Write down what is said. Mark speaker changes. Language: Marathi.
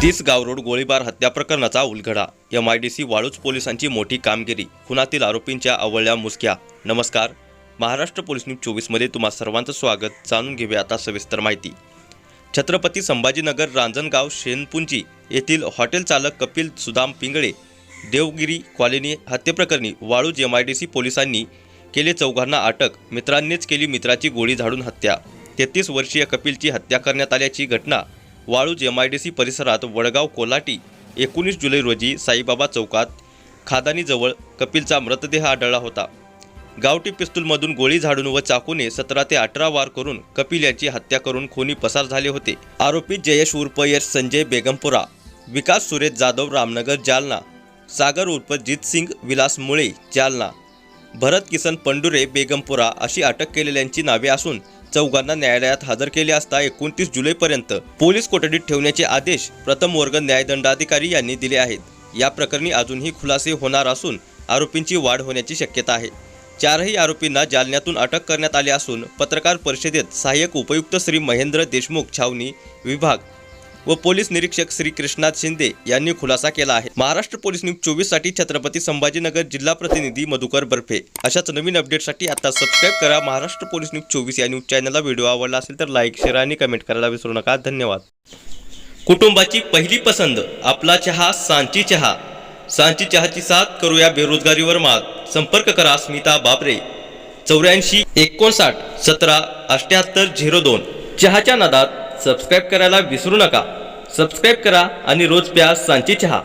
Speaker 1: दिस गाव रोड गोळीबार हत्या प्रकरणाचा उलगडा. M I D C Waluj पोलिसांची मोठी कामगिरी. खुनातील आरोपींच्या अवळ्या मुसक्या. नमस्कार. महाराष्ट्र पोलीस न्यूज चोवीसमध्ये तुम्हा सर्वांचं स्वागत. जाणून घेऊया आता सविस्तर माहिती. छत्रपती संभाजीनगर रांजणगाव शेनपुंजी येथील हॉटेल चालक कपिल सुदाम पिंगळे देवगिरी कॉलनी हत्येप्रकरणी Waluj M I D C पोलिसांनी केले चौघांना अटक. मित्रांनीच केली मित्राची गोळी झाडून हत्या. तेहतीस वर्षीय कपिलची हत्या करण्यात आल्याची घटना Waluj M I D C परिसरात वडगाव कोलाटी एकोणीस जुलै रोजी साईबाबा चौकात खादानीजवळ कपिलचा मृतदेह आढळला होता. गावठी पिस्तूलमधून गोळी झाडून व चाकूने सतरा ते अठरा वार करून कपिल यांची हत्या करून खुनी पसार झाले होते. आरोपी जयेश उर्फ यश संजय बेगमपुरा विकास सुरेश जाधव रामनगर जालना सागर उर्फ जितसिंग विलास मुळे जालना भरत किसन पंडुरे बेगमपुरा अशी अटक केलेल्यांची नावे असून चौघांना न्यायालयात हजर केले असता एकोणतीस जुलैपर्यंत पोलीस कोठडीत ठेवण्याचे आदेश प्रथम वर्ग न्यायदंडाधिकारी यांनी दिले आहेत. या प्रकरणी अजूनही खुलासे होणार असून आरोपींची वाढ होण्याची शक्यता आहे. चारही आरोपींना जालन्यातून अटक करण्यात आली असून पत्रकार परिषदेत सहाय्यक उपयुक्त श्री महेंद्र देशमुख छावणी विभाग व पोलीस निरीक्षक श्री कृष्णात शिंदे यांनी खुलासा केला आहे. महाराष्ट्र पोलीस न्यूज चोवीससाठी छत्रपती संभाजीनगर जिल्हा प्रतिनिधी मधुकर बर्फे. अशाच नवीन अपडेटसाठी आता सबस्क्राईब करा. महाराष्ट्र पोलीस न्यूज चोवीस या न्यूज चॅनलला व्हिडिओ आवडला असेल तर लाईक शेअर आणि कमेंट करायला विसरू नका. धन्यवाद. कुटुंबाची पहिली पसंत आपला चहा सांची चहा. सांची चहाची साथ करूया बेरोजगारीवर मात. संपर्क करा स्मिता बाबरे चौऱ्याऐंशी एकोणसाठ सतरा अठ्याहत्तर झिरो दोन. चहाच्या नादात सबस्क्राईब करायला विसरू नका. सबस्क्राईब करा आणि रोज प्या सांची चहा.